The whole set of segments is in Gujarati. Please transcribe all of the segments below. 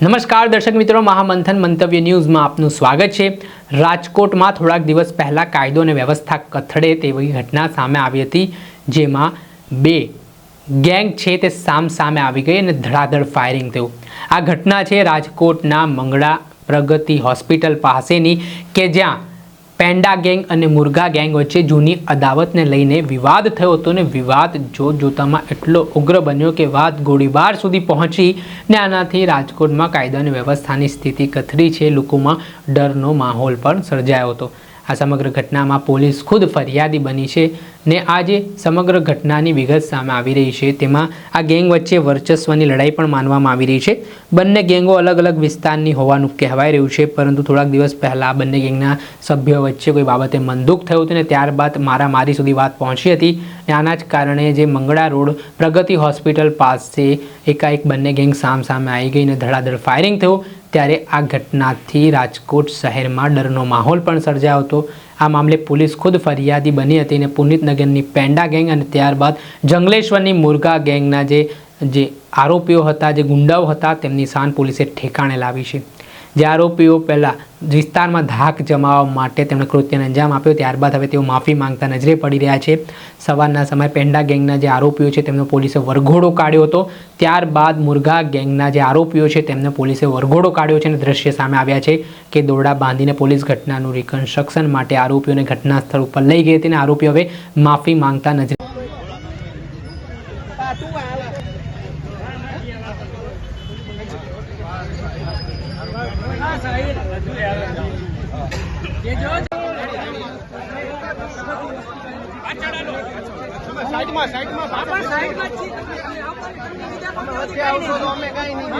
નમસ્કાર દર્શક મિત્રો, મહામંથન મંતવ્ય ન્યૂઝમાં આપનું સ્વાગત છે. રાજકોટમાં થોડાક દિવસ પહેલાં કાયદો અને વ્યવસ્થા કથળે તેવી ઘટના સામે આવી હતી, જેમાં બે ગેંગ છે તે સામ સામે આવી ગઈ અને ધડાધડ ફાયરિંગ થયું. આ ઘટના છે રાજકોટના મંગળા પ્રગતિ હોસ્પિટલ પાસેની, કે જ્યાં પેન્ડા ગેંગ અને મુર્ગા ગેંગ વચ્ચે જૂની અદાવતને લઈને વિવાદ થયો હતો ને વિવાદ જોત જોતામાં એટલો ઉગ્ર બન્યો કે વાત ગોળીબાર સુધી પહોંચી ને આનાથી રાજકોટમાં કાયદા અને વ્યવસ્થાની સ્થિતિ કથળી છે. લોકોમાં ડરનો માહોલ પણ સર્જાયો હતો. આ સમગ્ર ઘટનામાં પોલીસ ખુદ ફરિયાદી બની છે. ને આ જે સમગ્ર ઘટનાની વિગત સામે આવી રહી છે. તેમાં આ ગેંગ વચ્ચે વર્ચસ્વની લડાઈ પણ માનવામાં આવી રહી છે. બંને ગેંગો અલગ અલગ વિસ્તારની હોવાનું કહેવાય રહ્યું છે, પરંતુ થોડાક દિવસ પહેલાં આ બંને ગેંગના સભ્યો વચ્ચે કોઈ બાબતે મનદુખ થયું હતું ને ત્યારબાદ મારામારી સુધી વાત પહોંચી હતી ને આના જ કારણે જે મંગળા રોડ પ્રગતિ હોસ્પિટલ પાસે એકાએક બંને ગેંગ સામ સામે આવી ગઈ ને ધડાધડ ફાયરિંગ થયું, ત્યારે આ ઘટનાથી રાજકોટ શહેરમાં ડરનો માહોલ પણ સર્જાયો હતો. આ મામલે પોલીસ ખુદ ફરિયાદી બની હતી અને પુનિતનગરની પેન્ડા ગેંગ અને ત્યારબાદ જંગલેશ્વરની મુરગા ગેંગના જે જે આરોપીઓ હતા, જે ગુંડાઓ હતા, તેમની શાન પોલીસે ઠેકાણે લાવી છે. જે આરોપીઓ પહેલાં વિસ્તારમાં ધાક જમાવવા માટે તેમણે કૃત્યને અંજામ આપ્યો, ત્યારબાદ હવે તેઓ માફી માંગતા નજરે પડી રહ્યા છે. સવારના સમયે પેન્ડા ગેંગના જે આરોપીઓ છે, તેમનો પોલીસે વરઘોડો કાઢ્યો હતો. ત્યારબાદ મુરઘા ગેંગના જે આરોપીઓ છે, તેમને પોલીસે વરઘોડો કાઢ્યો છે અને દ્રશ્ય સામે આવ્યા છે કે દોરડા બાંધીને પોલીસ ઘટનાનું રિકન્સ્ટ્રક્શન માટે આરોપીઓને ઘટના સ્થળ ઉપર લઈ ગઈ હતી અને આરોપીઓ હવે માફી માંગતા નજરે સાઈડમાં સાઈડમાં બાપા સાઈડમાં જ છીએ. આવશો તો અમે કાંઈ નહીં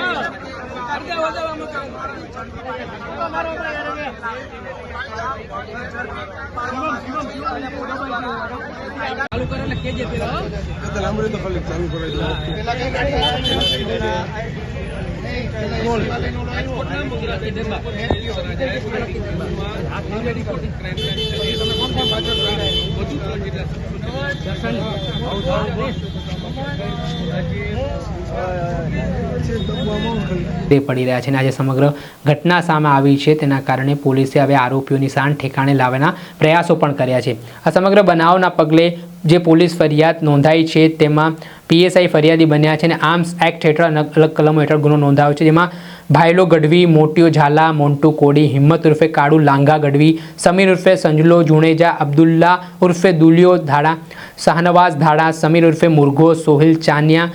તે પડી રહ્યા છે અને આજે સમગ્ર ઘટના સામે આવી છે. તેના કારણે પોલીસે હવે આરોપીઓની શાન ઠેકાણે લાવવાના પ્રયાસો પણ કર્યા છે. આ સમગ્ર બનાવના પગલે જે પોલીસ ફરિયાદ નોંધાઈ છે તેમાં પીએસઆઈ ફરિયાદી બન્યા છે અને આર્મ્સ એક્ટ હેઠળ અલગ કલમો હેઠળ ગુનો નોંધાયો છે. જેમાં ભાઈલો ગઢવી મોટીઓ ઝાલા, મોન્ટુ કોડી, હિંમત ઉર્ફે કાળુ, લાંગા ગઢવી, સમીર ઉર્ફે સંજલો, જુણેજા, અબ્દુલ્લા ઉર્ફે દુલિયો ધાડા શાહનવાઝ ધાડા સમીર ઉર્ફે મુરઘો સોહિલ ચાનિયા,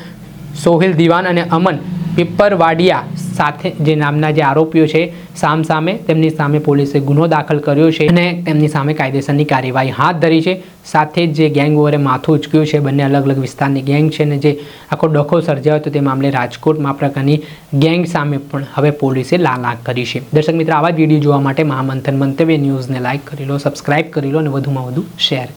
સોહિલ દિવાન અને અમન પીપરવાડિયા સાથે જે નામના જે આરોપીઓ છે, સામ સામે તેમની સામે પોલીસે ગુનો દાખલ કર્યો છે અને તેમની સામે કાયદેસરની કાર્યવાહી હાથ ધરી છે. સાથે જ જે ગેંગ વોરે માથું ઉચક્યું છે, બંને અલગ અલગ વિસ્તારની ગેંગ છે અને જે આખો ડખો સર્જાયો હતો તે મામલે રાજકોટમાં પ્રકારની ગેંગ સામે પણ હવે પોલીસે લાલ આંખ કરી છે. દર્શક મિત્રો, આવા જ વીડિયો જોવા માટે મહામંથન મંતવ્ય ન્યૂઝને લાઇક કરી લો, સબસ્ક્રાઇબ કરી લો અને વધુમાં વધુ શેર